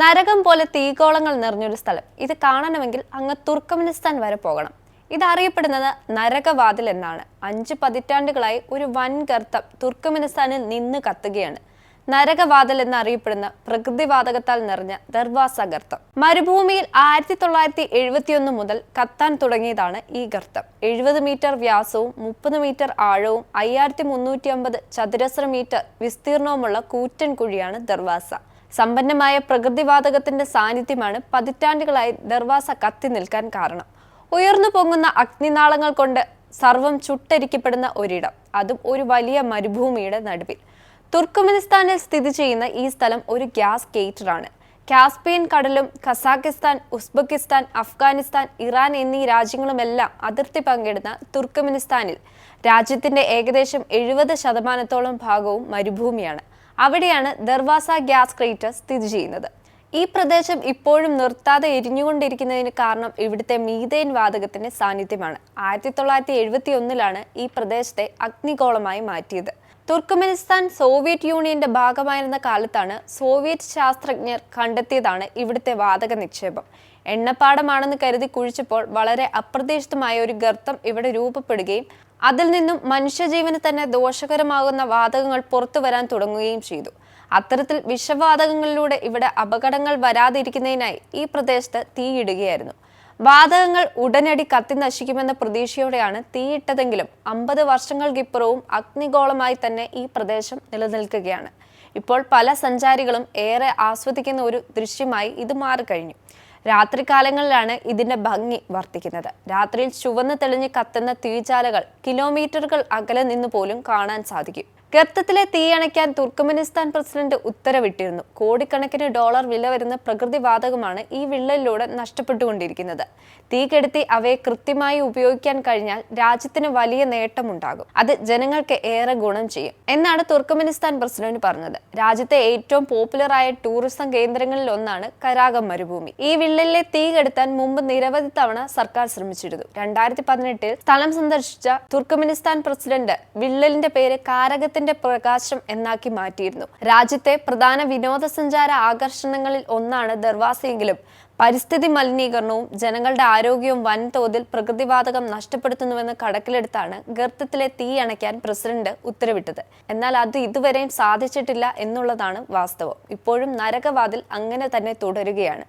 നരകം പോലെ തീകോളങ്ങൾ നിറഞ്ഞൊരു സ്ഥലം. ഇത് കാണണമെങ്കിൽ അങ്ങ് തുർക്കമിനിസ്ഥാൻ വരെ പോകണം. ഇതറിയപ്പെടുന്നത് നരകവാതിൽ എന്നാണ്. അഞ്ച് പതിറ്റാണ്ടുകളായി ഒരു വൻ ഗർത്തം തുർക്കമിനിസ്ഥാനിൽ നിന്ന് കത്തുകയാണ്. നരകവാതിൽ എന്നറിയപ്പെടുന്ന പ്രകൃതിവാതകത്താൽ നിറഞ്ഞ ദർവാസ ഗർത്തം മരുഭൂമിയിൽ ആയിരത്തി തൊള്ളായിരത്തി എഴുപത്തിയൊന്ന് മുതൽ കത്താൻ തുടങ്ങിയതാണ് ഈ ഗർത്തം. എഴുപത് മീറ്റർ വ്യാസവും മുപ്പത് മീറ്റർ ആഴവും അയ്യായിരത്തി മുന്നൂറ്റി അമ്പത് ചതുരശ്ര മീറ്റർ വിസ്തീർണവുമുള്ള കൂറ്റൻ കുഴിയാണ് ദർവാസ. സമ്പന്നമായ പ്രകൃതിവാതകത്തിന്റെ സാന്നിധ്യമാണ് പതിറ്റാണ്ടുകളായി ദർവാസ കത്തി നിൽക്കാൻ കാരണം. ഉയർന്നു പൊങ്ങുന്ന അഗ്നിനാളങ്ങൾ കൊണ്ട് സർവം ചുട്ടരിക്കപ്പെടുന്ന ഒരിടം അതും ഒരു വലിയ മരുഭൂമിയുടെ നടുവിൽ. തുർക്കുമെനിസ്ഥാനിൽ സ്ഥിതി ചെയ്യുന്ന ഈ സ്ഥലം ഒരു ഗ്യാസ് ഗേറ്ററാണ് കാസ്പിയൻ കടലും കസാഖിസ്ഥാൻ ഉസ്ബെക്കിസ്ഥാൻ അഫ്ഗാനിസ്ഥാൻ ഇറാൻ എന്നീ രാജ്യങ്ങളുമെല്ലാം അതിർത്തി പങ്കിടുന്ന തുർക്കുമെനിസ്ഥാനിൽ രാജ്യത്തിന്റെ ഏകദേശം എഴുപത് ശതമാനത്തോളം ഭാഗവും മരുഭൂമിയാണ്. അവിടെയാണ് ദർവാസ ഗ്യാസ് ക്രേറ്റർ സ്ഥിതി ചെയ്യുന്നത്. ഈ പ്രദേശം ഇപ്പോഴും നിർത്താതെ എരിഞ്ഞുകൊണ്ടിരിക്കുന്നതിന് കാരണം ഇവിടുത്തെ മീതേൻ വാതകത്തിന്റെ സാന്നിധ്യമാണ്. ആയിരത്തി തൊള്ളായിരത്തി എഴുപത്തി ഒന്നിലാണ് ഈ പ്രദേശത്തെ അഗ്നിഗോളമായി മാറ്റിയത്. തുർക്കമെനിസ്ഥാൻ സോവിയറ്റ് യൂണിയന്റെ ഭാഗമായിരുന്ന കാലത്താണ് സോവിയറ്റ് ശാസ്ത്രജ്ഞർ കണ്ടെത്തിയതാണ് ഇവിടുത്തെ വാതക നിക്ഷേപം. എണ്ണപ്പാടമാണെന്ന് കരുതി കുഴിച്ചപ്പോൾ വളരെ അപ്രതീക്ഷിതമായ ഒരു ഗർത്തം ഇവിടെ രൂപപ്പെടുകയും അതിൽ നിന്നും മനുഷ്യജീവന് തന്നെ ദോഷകരമാകുന്ന വാതകങ്ങൾ പുറത്തു വരാൻ തുടങ്ങുകയും ചെയ്തു. അത്തരത്തിൽ വിഷവാതകങ്ങളിലൂടെ ഇവിടെ അപകടങ്ങൾ വരാതിരിക്കുന്നതിനായി ഈ പ്രദേശത്ത് തീയിടുകയായിരുന്നു. വാതകങ്ങൾ ഉടനടി കത്തി നശിക്കുമെന്ന പ്രതീക്ഷയോടെയാണ് തീയിട്ടതെങ്കിലും അമ്പത് വർഷങ്ങൾക്കിപ്പുറവും അഗ്നിഗോളമായി തന്നെ ഈ പ്രദേശം നിലനിൽക്കുകയാണ്. ഇപ്പോൾ പല സഞ്ചാരികളും ഏറെ ആസ്വദിക്കുന്ന ഒരു ദൃശ്യമായി ഇത് മാറിക്കഴിഞ്ഞു. രാത്രികാലങ്ങളിലാണ് ഇതിന്റെ ഭംഗി വർദ്ധിക്കുന്നത്. രാത്രിയിൽ ചുവന്ന് തെളിഞ്ഞ് കത്തുന്ന തീജാലകൾ കിലോമീറ്ററുകൾ അകലെ നിന്ന് പോലും കാണാൻ സാധിക്കും. ഗർത്തത്തിലെ തീയണയ്ക്കാൻ തുർക്കമെനിസ്ഥാൻ പ്രസിഡന്റ് ഉത്തരവിട്ടിരുന്നു. കോടിക്കണക്കിന് ഡോളർ വില വരുന്ന പ്രകൃതി വാതകമാണ് ഈ വിള്ളലിലൂടെ നഷ്ടപ്പെട്ടുകൊണ്ടിരിക്കുന്നത്. തീ കെടുത്തി അവയെ കൃത്യമായി ഉപയോഗിക്കാൻ കഴിഞ്ഞാൽ രാജ്യത്തിന് വലിയ നേട്ടമുണ്ടാകും. അത് ജനങ്ങൾക്ക് ഏറെ ഗുണം ചെയ്യും. എന്നാണ് തുർക്കമെനിസ്ഥാൻ പ്രസിഡന്റ് പറഞ്ഞത്. രാജ്യത്തെ ഏറ്റവും പോപ്പുലറായ ടൂറിസം കേന്ദ്രങ്ങളിൽ ഒന്നാണ് കരാഗം മരുഭൂമി. ഈ വിള്ളലിലെ തീ കെടുത്താൻ മുമ്പ് നിരവധി തവണ സർക്കാർ ശ്രമിച്ചിരുന്നു. രണ്ടായിരത്തി പതിനെട്ടിൽ സ്ഥലം സന്ദർശിച്ച തുർക്കമെനിസ്ഥാൻ പ്രസിഡന്റ് വിള്ളലിന്റെ പേര് കാരകത്തിന്റെ പ്രകാശം എന്നാക്കി മാറ്റിയിരുന്നു. രാജ്യത്തെ പ്രധാന വിനോദസഞ്ചാര ആകർഷണങ്ങളിൽ ഒന്നാണ് ദർവാസയെങ്കിലും. പരിസ്ഥിതി മലിനീകരണവും ജനങ്ങളുടെ ആരോഗ്യവും വൻതോതിൽ പ്രകൃതിവാതകം നഷ്ടപ്പെടുത്തുന്നുവെന്ന് കടക്കിലെടുത്താണ് ഗർത്തത്തിലെ തീ അണയ്ക്കാൻ പ്രസിഡന്റ് ഉത്തരവിട്ടത്. എന്നാൽ അത് ഇതുവരെയും സാധിച്ചിട്ടില്ല എന്നുള്ളതാണ് വാസ്തവം. ഇപ്പോഴും നരകവാതിൽ അങ്ങനെ തന്നെ തുടരുകയാണ്.